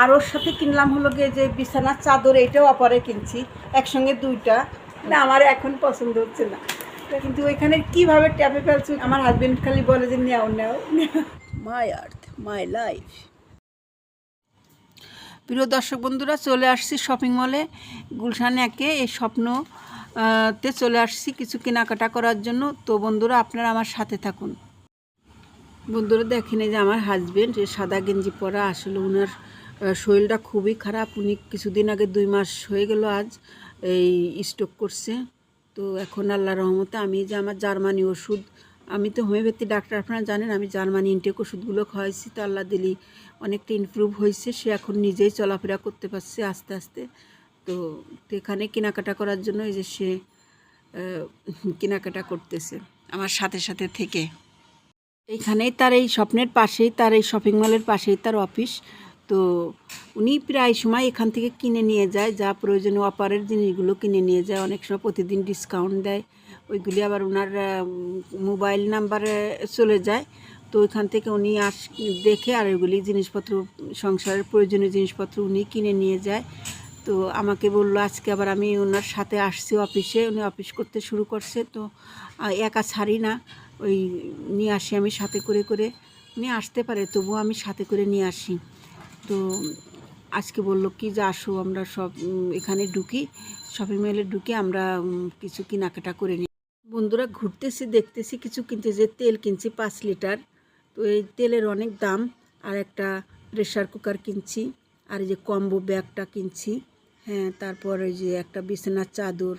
আর ওর সাথে কিনলাম হলো গিয়ে যে বিছানার চাদর এইটাও অপারে কিনছি, একসঙ্গে দুইটা। না আমার এখন পছন্দ হচ্ছে না। কিন্তু ওইখানে কীভাবে ট্যাপে ফেলছি? আমার হাজবেন্ড খালি বলে যে নেও নেও। মাই আর্থ মাই লাইফ প্রিয় দর্শক বন্ধুরা, চলে আসছি শপিং মলে গুলশান একে এই স্বপ্ন তে চলে আসছি কিছু কেনাকাটা করার জন্য। তো বন্ধুরা, আপনারা আমার সাথে থাকুন। বন্ধুরা, দেখেন যে আমার হাজবেন্ড যে সাদা গেঞ্জি পরা, আসলে ওনার শরীরটা খুবই খারাপ। উনি কিছুদিন আগে দুই মাস হয়ে গেল আজ এই স্ট্রোক করছে। তো এখন আল্লাহ রহমতে আমি যে আমার জার্মানি ওষুধ, আমি তো হোমিওপ্যাথি ডাক্তার আপনারা জানেন আমি জার্মানি ইনটেক ওষুধগুলো খাওয়াইছি, তো আল্লাহ দিলি অনেকটা ইমপ্রুভ হয়েছে। সে এখন নিজেই চলাফেরা করতে পারছে আস্তে আস্তে। তো তো এখানে কেনাকাটা করার জন্য এই যে সে কেনাকাটা করতেছে আমার সাথে সাথে থেকে। এইখানেই তার এই স্বপ্নের পাশেই, তার এই শপিং মলের পাশেই তার অফিস তো উনি প্রায় সময় এখান থেকে কিনে নিয়ে যায়, যা প্রয়োজনীয় অপারের জিনিসগুলো কিনে নিয়ে যায়। অনেক সময় প্রতিদিন ডিসকাউন্ট দেয়। ওইগুলি আবার ওনার মোবাইল নাম্বারে চলে যায়। তো ওইখান থেকে উনি আস, দেখে আর ওইগুলি জিনিসপত্র, সংসারের প্রয়োজনীয় জিনিসপত্র উনি কিনে নিয়ে যায়। তো আমাকে বলল, আজকে আবার আমি ওনার সাথে আসছি অফিসে উনি অফিস করতে শুরু করছে। তো একা ছাড়ি না। ওই, নিয়ে আসি আমি সাথে করে করে। উনি আসতে পারে, তবুও আমি সাথে করে নিয়ে আসি। তো আজকে বলল, কি যে আসো, আমরা সব এখানে ঢুকি। শপিং মলে ঢুকে আমরা কিছু কেনাকাটা করে নিই। বন্ধুরা, ঘুরতেছি, দেখতেছি কিছু কিনতে, যে তেল কিনছি, পাঁচ লিটার। তো এই তেলের অনেক দাম। আর একটা প্রেশার কুকার কিনছি। আর এই যে কম্বো ব্যাগটা কিনছি। হ্যাঁ তারপর ওই যে একটা বিছানার চাদর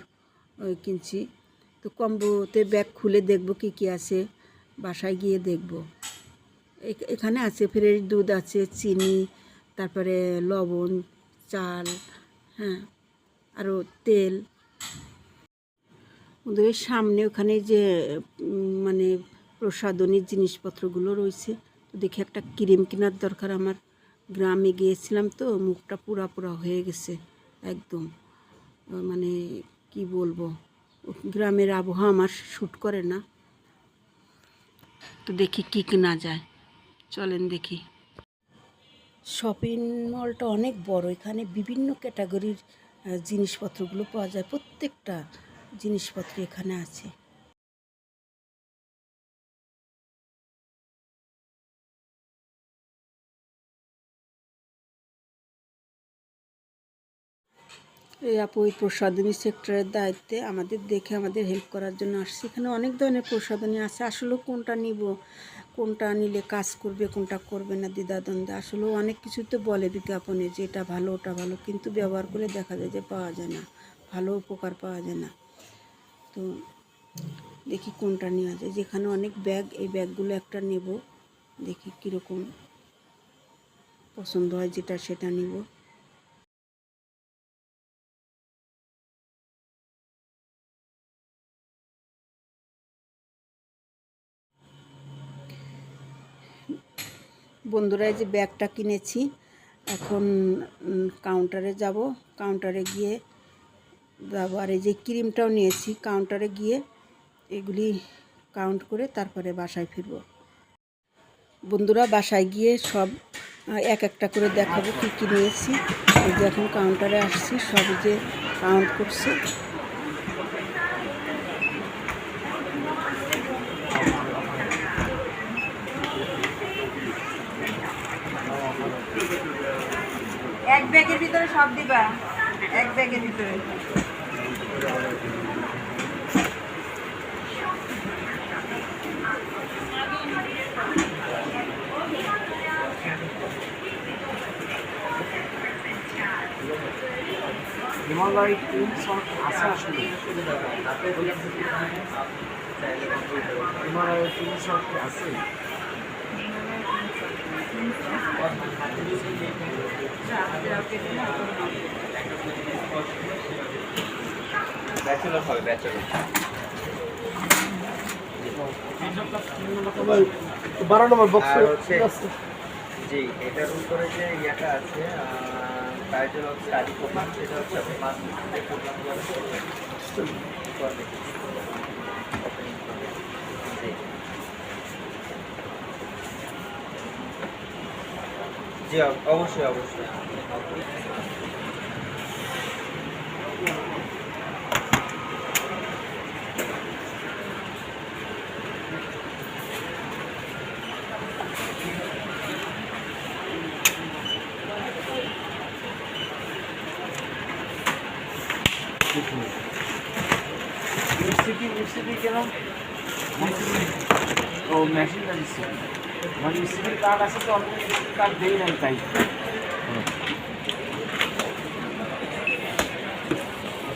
ওই কিনছি। তো কম্বোতে ব্যাগ খুলে দেখব কি কি আছে। বাসায় গিয়ে দেখব। এখ- এখানে আছে, ফ্রেশ দুধ আছে, চিনি তারপরে লবণ, চাল হ্যাঁ আরও তেল। ওদের সামনে ওখানে যে মানে প্রসাধনী জিনিসপত্রগুলো রয়েছে, তো দেখি একটা ক্রিম কেনার দরকার আমার। গ্রামে গিয়েছিলাম তো, মুখটা পুরা পুরা হয়ে গেছে, একদম। মানে কি বলব, গ্রামের আবহাওয়া আমার শ্যুট করে না। তো দেখি কি কেনা যায়। চলেন দেখি। শপিং মলটা অনেক বড়। এখানে বিভিন্ন ক্যাটাগরির জিনিসপত্রগুলো পাওয়া যায়। প্রত্যেকটা জিনিসপত্র এখানে আছে। এই আপু ওই প্রসাধনী সেক্টরের দায়িত্বে আমাদের দেখে আমাদের হেল্প করার জন্য আসছে। এখানে অনেক ধরনের প্রসাধনী আছে। আসলে কোনটা নিব? কোনটা নিলে কাজ করবে, কোনটা করবে না দ্বিধাদ্বন্দ্বে? আসলে অনেক কিছু তো বলে বিজ্ঞাপনে যে এটা ভালো, ওটা ভালো, কিন্তু ব্যবহার করে দেখা যায় যে পাওয়া যায় না। ভালো উপকার পাওয়া যায় না। তো দেখি কোনটা নেওয়া যায়। যেখানে অনেক ব্যাগ এই ব্যাগগুলো একটা নেব। দেখি কীরকম পছন্দ হয় যেটা সেটা নিব। বন্ধুরা, এই যে ব্যাগটা কিনেছি। এখন কাউন্টারে যাব। কাউন্টারে গিয়ে যাব আর এই যে ক্রিমটাও নিয়েছি। কাউন্টারে গিয়ে এগুলি কাউন্ট করে তারপরে বাসায় ফিরবো। বন্ধুরা, বাসায় গিয়ে সব এক একটা করে দেখাবো কী কী নিয়েছি। এই যে এখন কাউন্টারে আসছি, সব যে কাউন্ট করছে এক ব্যাগের ভিতরে সব দিবা? এক ব্যাগের ভিতরে হিমালয় ক্রিম সল্ট আছে আসলে? হিমালয় সল্ট আছে? ব্যাচেলর হবে ব্যাচেলর বারো নম্বর বক্স জি এটার উপরে যে ইয়াটা আছে স্টাডি প্রোগ্রাম সেটা হচ্ছে আপনি পাঁচ করবেন জি জি অব- অবশ্যই অবশ্যই ইউসিপি ইউসিপি কেন ও মেশিনটা দিচ্ছে মানে কার্ড আছে তো কার্ড দেই নাই তাই।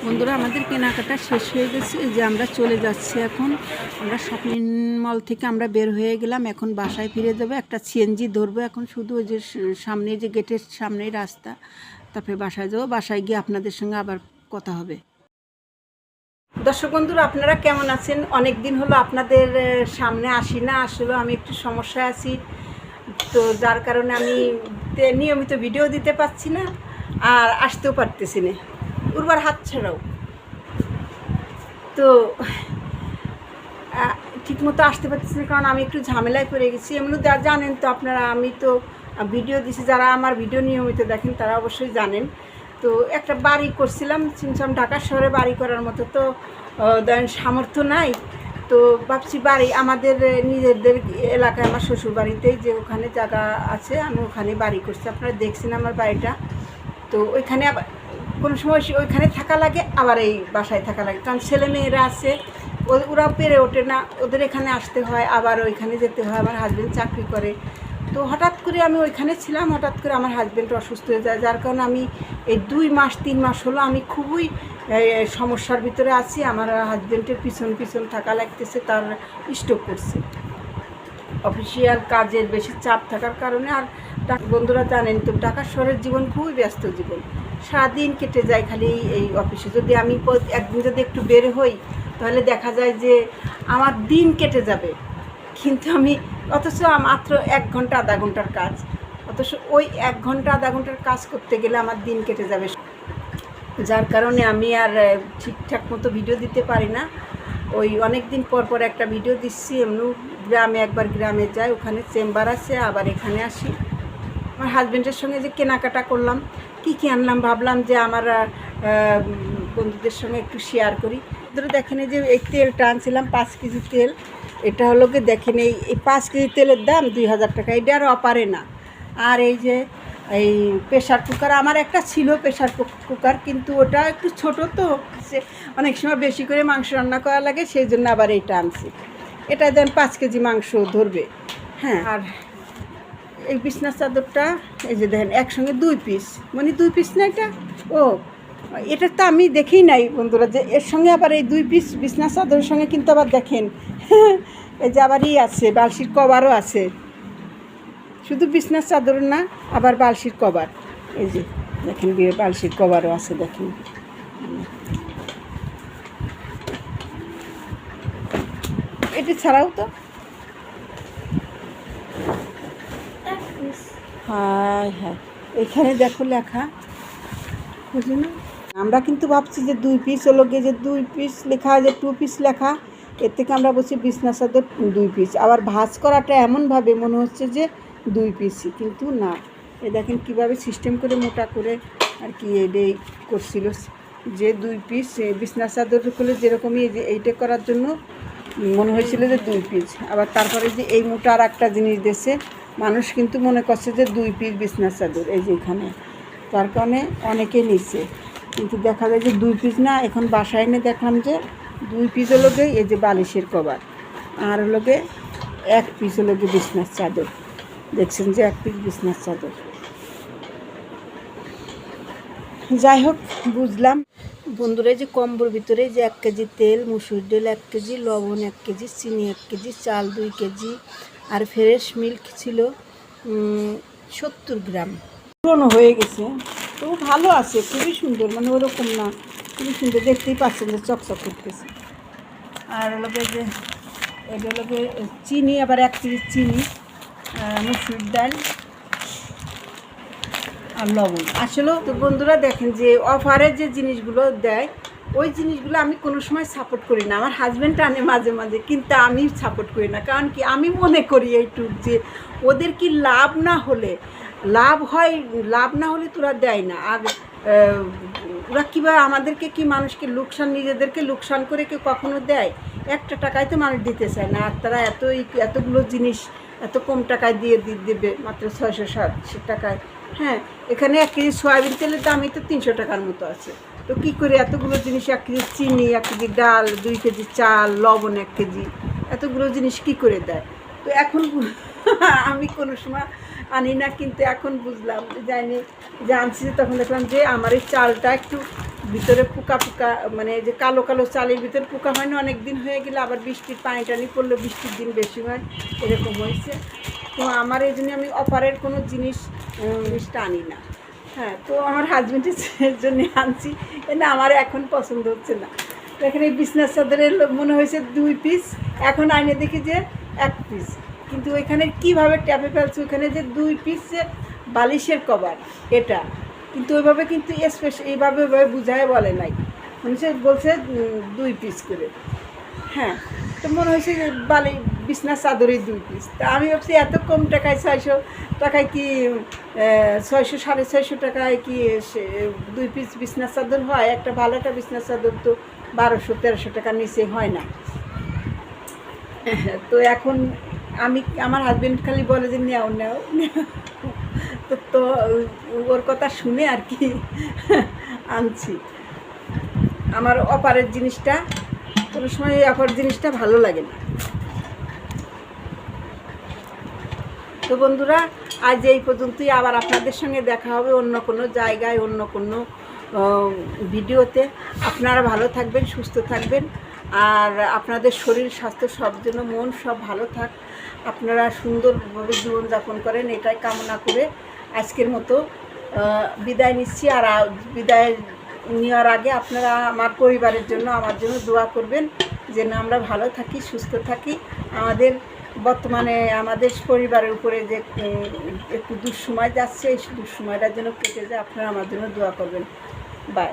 বন্ধুরা, আমাদের কেনাকাটা শেষ হয়ে গেছে। যে আমরা চলে যাচ্ছি এখন। আমরা শপিং মল থেকে আমরা বের হয়ে গেলাম। এখন বাসায় ফিরে যাব। একটা সিএনজি ধরবো এখন শুধু ওই যে সামনে যে গেটের সামনেই রাস্তা। তারপরে বাসায় যাব। বাসায় গিয়ে আপনাদের সঙ্গে আবার কথা হবে। দর্শক বন্ধুরা, আপনারা কেমন আছেন? অনেক দিন হলো আপনাদের সামনে আসি না আসলে আমি একটু সমস্যায় আছি। তো যার কারণে আমি নিয়মিত ভিডিও দিতে পারছি না, আর আসতেও পারতেছি না। উর্বার হাত ছাড়াও। তো ঠিক মতো আসতে পারতেছি না, কারণ আমি একটু ঝামেলায় পড়ে গেছি। এমনি যা জানেন তো আপনারা, আমি তো ভিডিও দিছি, যারা আমার ভিডিও নিয়মিত দেখেন, তারা অবশ্যই জানেন। তো একটা বাড়ি করছিলাম চিমচাম ঢাকা শহরে বাড়ি করার মতো, তো ধরেন সামর্থ্য নাই। তো ভাবছি বাড়ি, আমাদের নিজেদের এলাকায় আমার শ্বশুর বাড়িতেই যে ওখানে জায়গা আছে, আমি ওখানে বাড়ি করছি। আপনারা দেখছেন আমার বাড়িটা। তো ওইখানে আবার কোনো সময় ওইখানে থাকা লাগে, আবার এই বাসায় থাকা লাগে। কারণ ছেলে মেয়েরা আছে ওরা পেরে ওঠে না। ওদের এখানে আসতে হয়, আবার ওইখানে যেতে হয় আমার হাজব্যান্ড চাকরি করে। তো হঠাৎ করে আমি ওইখানে ছিলাম, হঠাৎ করে আমার হাজব্যান্ড অসুস্থ হয়ে যায়। যার কারণে আমি এই দুই মাস, তিন মাস হলো আমি খুবই সমস্যার ভিতরে আছি। আমার হাজব্যান্ডের পিছন পিছন থাকা লাগতেছে, তার স্ট্রোক করছে। অফিসিয়াল কাজের বেশি চাপ থাকার কারণে আর বন্ধুরা জানেন তো, ঢাকা শহরের জীবন খুবই ব্যস্ত জীবন। সারাদিন কেটে যায় খালি এই অফিসে যদি আমি একদিন যদি একটু বের হই, তাহলে দেখা যায় যে আমার দিন কেটে যাবে। কিন্তু আমি অথচ মাত্র এক ঘণ্টা, আধা ঘণ্টার কাজ। অথচ ওই এক ঘণ্টা, আধা ঘণ্টার কাজ করতে গেলে আমার দিন কেটে যাবে। যার কারণে আমি আর ঠিকঠাক মতো ভিডিও দিতে পারি না। ওই অনেক দিন পর পর একটা ভিডিও দিচ্ছি, এমনি গ্রামে একবার গ্রামে যাই, ওখানে চেম্বার আছে, আবার এখানে আসি। আমার হাজব্যান্ডের সঙ্গে যে কেনাকাটা করলাম, কী কী আনলাম ভাবলাম যে আমার বন্ধুদের সঙ্গে একটু শেয়ার করি। ধরো দেখেন যে এই তেলটা আনছিলাম, পাঁচ কেজি তেল। এটা হলো কি দেখেন এই এই পাঁচ কেজি তেলের দাম দুই হাজার টাকা, এটা আর অপারে না। আর এই যে, এই প্রেশার কুকার, আমার একটা ছিল প্রেশার কুকার, কিন্তু ওটা একটু ছোট তো অনেক সময় বেশি করে মাংস রান্না করা লাগে, সেই জন্য আবার এইটা আনছি। এটা দেন পাঁচ কেজি মাংস ধরবে হ্যাঁ। আর এই বিছনার চাদরটা, এই যে দেখেন, একসঙ্গে দুই পিস। মানে দুই পিস না এটা? ও এটা তো আমি দেখেই নাই বন্ধুরা, যে এর সঙ্গে আবার এই দুই পিস বিছনার চাদরের সঙ্গে কিন্তু আবার দেখেন। এই যে আবার ই আছে, বালশির কভারও আছে। শুধু বিছনার চাদর না, আবার বালশির কভার। এই যে দেখেন বিয়ে বালশির কভারও আছে, দেখেন। এটি ছাড়াও তো? হ্যাঁ হ্যাঁ এখানে দেখো লেখা। বুঝলি না। আমরা কিন্তু ভাবছি যে দুই পিস হলো গিয়ে যে দুই পিস লেখা, যে টু পিস লেখা, এর থেকে আমরা বলছি বিছনা চাদর দুই পিস আবার ভাঁজ করাটা এমনভাবে মনে হচ্ছে যে দুই পিসই কিন্তু না। এ দেখেন কীভাবে সিস্টেম করে মোটা করে আর কি এটাই করছিল। যে দুই পিস বিছনা চাদর খুলে যেরকমই এই যে এইটা করার জন্য মনে হয়েছিল যে দুই পিস আবার তারপরে যে এই মোটা আর একটা জিনিস দিয়েছে, মানুষ কিন্তু মনে করছে যে দুই পিস বিছনার চাদর, এই যে এখানে। তার কারণে অনেকে নিচ্ছে কিন্তু দেখা যায় যে দুই পিস না, এখন বাসায় এনে দেখলাম যে দুই পিস হলো এই যে বালিশের কভার, আর হলো গিয়ে এক পিস হলো গিয়ে বিছনার চাদর। দেখছেন যে এক পিস বিছনার চাদর। যাই হোক, বুঝলাম। বন্ধুরা যে কম্বর ভিতরে যে এক কেজি তেল, মুসুর ডাল এক কেজি, লবণ এক কেজি, চিনি এক কেজি, চাল দুই কেজি, আর ফ্রেশ মিল্ক ছিল সত্তর গ্রাম। পুরনো হয়ে গেছে। তো ভালো আছে, খুবই সুন্দর মানে ওরকম না, খুবই সুন্দর, দেখতেই পাচ্ছেন যে চকচক করতেছে। আর হলো যে, এটা হলো চিনি, আবার এক কেজি চিনি মুসুর ডাল আর লবণ। আসলেও তো বন্ধুরা দেখেন যে, অফারে যে জিনিসগুলো দেয়, ওই জিনিসগুলো আমি কোনো সময় সাপোর্ট করি না। আমার হাজব্যান্ড আনে মাঝে মাঝে, কিন্তু আমি সাপোর্ট করি না। কারণ কি, আমি মনে করি এইটুক যে, ওদের কি লাভ না হলে লাভ হয়, লাভ না হলে তোরা দেয় না। আর ওরা কীভাবে আমাদেরকে কি মানুষকে লোকসান, নিজেদেরকে লোকসান করে কেউ কখনো দেয়? একটা টাকায় তো মানুষ দিতে চায় না। আর তারা এতই এতগুলো জিনিস এত কম টাকায় দিয়ে দেবে, মাত্র ছয়শো সাতশো টাকায়। হ্যাঁ এখানে এক কেজি সয়াবিন তেলের দামই তো তিনশো টাকার মতো আছে। তো কী করে এতগুলো জিনিস, এক কেজি চিনি, এক কেজি ডাল, দুই কেজি চাল, লবণ এক কেজি, এতগুলো জিনিস কি করে দেয়? তো এখন আমি কোনো সময় আনি না, কিন্তু এখন বুঝলাম, জানি, যে আনছি তখন দেখলাম যে আমার এই চালটা একটু ভিতরে পোকা পোকা মানে যে কালো কালো চালের ভিতরে পোকা হয় না অনেক দিন হয়ে গেলে আবার বৃষ্টির পানি টানি পড়লে বৃষ্টির দিন বেশি হয়, এরকম হয়েছে। তো আমার এই জন্য আমি অপারের কোনো জিনিস জিনিসটা আনি না। হ্যাঁ তো আমার হাজব্যান্ডের জন্য আনছি না আমার এখন পছন্দ হচ্ছে না। এখানে বিজনেস চাদরের মনে হয়েছে দুই পিস এখন আইনে দেখি যে এক পিস কিন্তু ওইখানে কীভাবে ট্যাপে ফেলছে? ওইখানে যে দুই পিস বালিশের কভার, এটা। কিন্তু ওইভাবে কিন্তু স্পেশ এইভাবে ওইভাবে বুঝায় বলে নাই। মানুষে বলছে দুই পিস করে। হ্যাঁ তো মনে হয়েছে যে বালি, বিছনা চাদরই দুই পিস তা আমি ভাবছি এত কম টাকায় ছয়শো টাকায় কি ছয়শো, সাড়ে ছয়শো টাকায় কি দুই পিস বিছনা চাদর হয়? একটা ভালো একটা বিছনা চাদর তো বারোশো, তেরোশো টাকার নিচে হয় না। তো এখন আমি আমার হাজবেন্ড খালি বলে যে, নেও নেও। তো তো, ওর কথা শুনে আর কি আনছি। আমার অপারের জিনিসটা, কোনো সময় অপার জিনিসটা ভালো লাগে না। তো বন্ধুরা, আজ এই পর্যন্তই। আবার আপনাদের সঙ্গে দেখা হবে অন্য কোনো জায়গায়, অন্য কোনো ভিডিওতে। আপনারা ভালো থাকবেন, সুস্থ থাকবেন। আর আপনাদের শরীর, স্বাস্থ্য সব জন্য মন সব ভালো থাক। আপনারা সুন্দরভাবে জীবনযাপন করেন, এটাই কামনা করে আজকের মতো বিদায় নিচ্ছি। আর বিদায় নেওয়ার আগে আপনারা আমার পরিবারের জন্য আমার জন্য দোয়া করবেন, যেন আমরা ভালো থাকি, সুস্থ থাকি। আমাদের বর্তমানে আমাদের পরিবারের উপরে যে একটু দুঃসময় যাচ্ছে, এই দুঃসময়টার জন্য কেটে যায়, আপনারা আমার জন্য দোয়া করবেন। বাই